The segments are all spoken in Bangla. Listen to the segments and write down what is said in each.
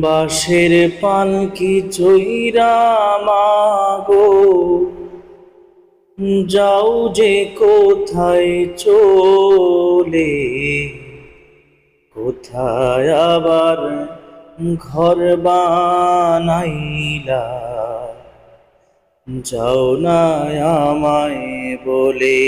বাঁশের পালকি চৈরা মাগো? যাও যে কোথায় চলে, কোথায় আবার ঘর বানাইলা? যাও না আমায় বলে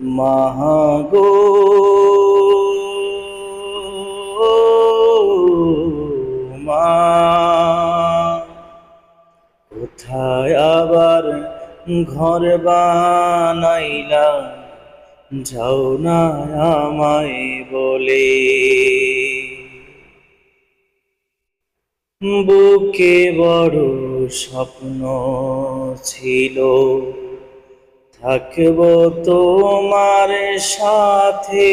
মাহাগো কোথায় আবার ঘর বানাইলা যাও না আমায় বলে। বুকে বড় স্বপ্ন ছিল। থাকব তোমার সাথে।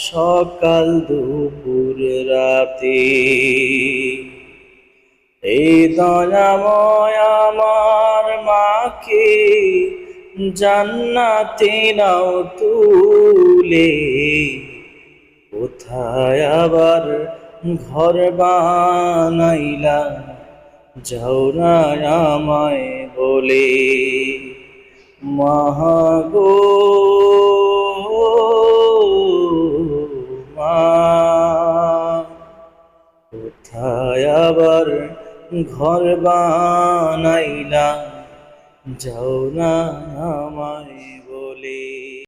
সকাল দুপুর রাতে। এই দয়াময় আমার মাকে জান্নাতে নাও তুলে। কোথায় আবার ঘর বানাইলা যাও না আমায় বলে। মহাগো আবার ঘর বানাইলা। যাও না আমায় বলে।